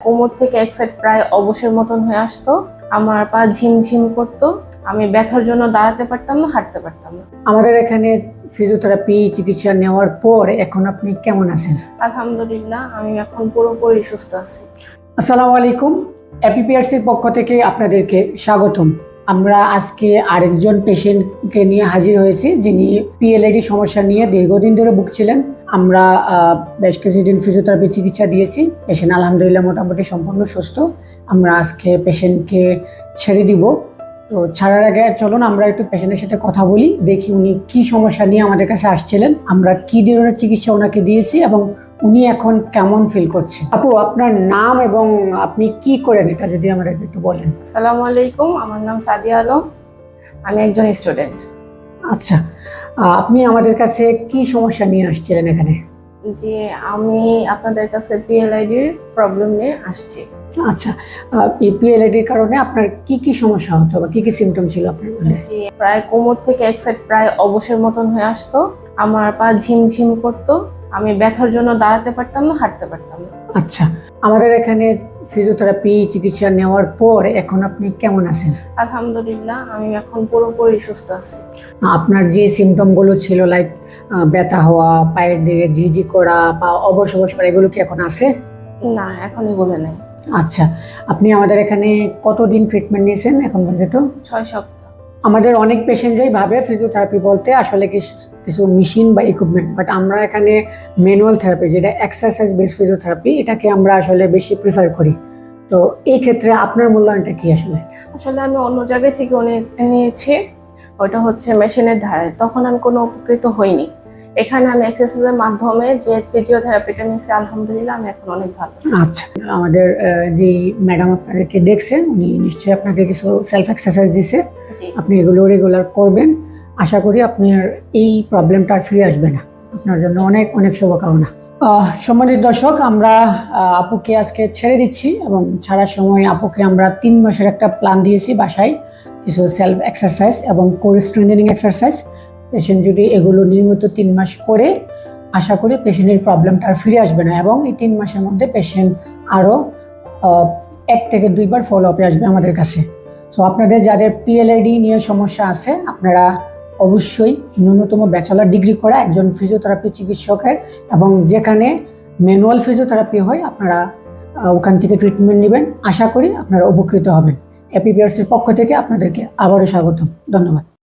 কোমর থেকে এক সাইড প্রায় অবসর মতন হয়ে আসতো। আমার পা ঝিমঝিম করতো। আমি ব্যথার জন্য দাঁড়াতে পারতাম না হাঁটতে পারতাম না। আমাদের এখানে ফিজিওথেরাপি চিকিৎসা নেওয়ার পর এখন আপনি কেমন আছেন? আলহামদুলিল্লাহ আমি এখন পুরোপুরি সুস্থ আছি। আসসালামু আলাইকুম। এপিপিআরসির পক্ষ থেকে আপনাদেরকে স্বাগতম। আমরা আজকে আরেকজন পেশেন্টকে নিয়ে হাজির হয়েছি, যিনি পিএলআইডি সমস্যা নিয়ে দীর্ঘদিন ধরে ভুগছিলেন। আমরা বেশ কিছুদিন ফিজিওথেরাপি চিকিৎসা দিয়েছি। পেশেন্ট আলহামদুলিল্লাহ মোটামুটি সম্পূর্ণ সুস্থ। আমরা আজকে পেশেন্টকে ছেড়ে দিব। তো ছাড়ার আগে চলুন, আমরা একটু পেশেন্টের সাথে কথা বলি, দেখি উনি কি সমস্যা নিয়ে আমাদের কাছে আসছিলেন। আমরা কি ধরনের চিকিৎসা ওনাকে দিয়েছি এবং উনি এখন কেমন ফিল করছে আপু আপনার নাম এবং আপনি কি করেন? এটা যদি আমাদেরকে একটু বলেন। আসসালামু আলাইকুম আমার নাম সাদিয়া আলম। আমি একজন স্টুডেন্ট আচ্ছা আপনি আমাদের কাছে কি সমস্যা নিয়ে আসছিলেন এখানে? যে আমি আপনাদের কাছে পিএলআইডির প্রবলেম নিয়ে আসছি। আচ্ছা এই পিএলআইডির কারণে আপনার কি কি সমস্যা হতো বা কি কি সিমটম ছিল আপনার মধ্যে? যে প্রায় কোমর থেকে এক সাইড প্রায় অবসের মতন হয়ে আসতো। আমার পা ঝিমঝিম করতো। আমি ব্যথার জন্য দাঁড়াতে পারতাম না হাঁটতে পারতাম না। আচ্ছা আমাদের এখানে ফিজিওথেরাপি চিকিৎসা নেওয়ার পর এখন আপনি কেমন আছেন? আলহামদুলিল্লাহ আমি এখন পুরোপুরি সুস্থ আছি। আপনার যে সিমটমগুলো ছিল লাইক ব্যথা হওয়া পায়ের দিকে ঝিঝি করা বা অবশ অবশ করা এগুলো কি এখন আছে? না এখন এগুলো নেই। আচ্ছা আপনি আমাদের এখানে কতদিন ট্রিটমেন্ট নিয়েছেন এখন পর্যন্ত? ছয় সপ্তাহ। আমাদের অনেক পেশেন্টরাই ভাবে ফিজিওথেরাপি বলতে আসলে কিছু কিছু মেশিন বা ইকুইপমেন্ট বাট আমরা এখানে ম্যানুয়াল থেরাপি যেটা এক্সারসাইজ বেস ফিজিওথেরাপি এটাকে আমরা আসলে বেশি প্রিফার করি। তো এই ক্ষেত্রে আপনার মূল্যায়নটা কি আসলে? আসলে আমি অন্য জায়গায় থেকে অনেক নিয়েছি ওটা হচ্ছে মেশিনের ধারে তখন আমি কোনো উপকৃত হইনি। এখানে আমি এক্সারসাইজের মাধ্যমে যে ফিজিওথেরাপিটা নিয়েছি আলহামদুলিল্লাহ আমি এখন অনেক ভালো আচ্ছা আমাদের যে ম্যাডাম আপনাদেরকে দেখছেন উনি নিশ্চয়ই আপনাকে কিছু সেলফ এক্সারসাইজ দিছে আপনি এগুলো রেগুলার করবেন। আশা করি আপনার এই প্রবলেমটা আর ফিরে আসবে না। আপনার জন্য অনেক অনেক শুভকামনা। সম্মানিত দর্শক আমরা আপুকে আজকে ছেড়ে দিচ্ছি এবং ছাড়ার সময় আপুকে আমরা তিন মাসের একটা প্ল্যান দিয়েছি বাসায়। কিছু সেলফ এক্সারসাইজ এবং কোর স্ট্রেন্থেনিং এক্সারসাইজ পেশেন্ট যদি এগুলো নিয়মিত তিন মাস করে, আশা করি পেশেন্টের প্রবলেমটা আর ফিরে আসবে না। এবং এই তিন মাসের মধ্যে পেশেন্ট আরও এক থেকে দুইবার ফলো আপে আসবে আমাদের কাছে। সো আপনাদের যাদের পিএলআইডি নিয়ে সমস্যা আছে, আপনারা অবশ্যই ন্যূনতম ব্যাচেলার ডিগ্রি করা একজন ফিজিওথেরাপি চিকিৎসকের এবং যেখানে ম্যানুয়াল ফিজিওথেরাপি হয়, আপনারা ওখান থেকে ট্রিটমেন্ট নেবেন। আশা করি আপনারা উপকৃত হবেন। এপিপিআরসির পক্ষ থেকে আপনাদেরকে আবারও স্বাগতম। ধন্যবাদ।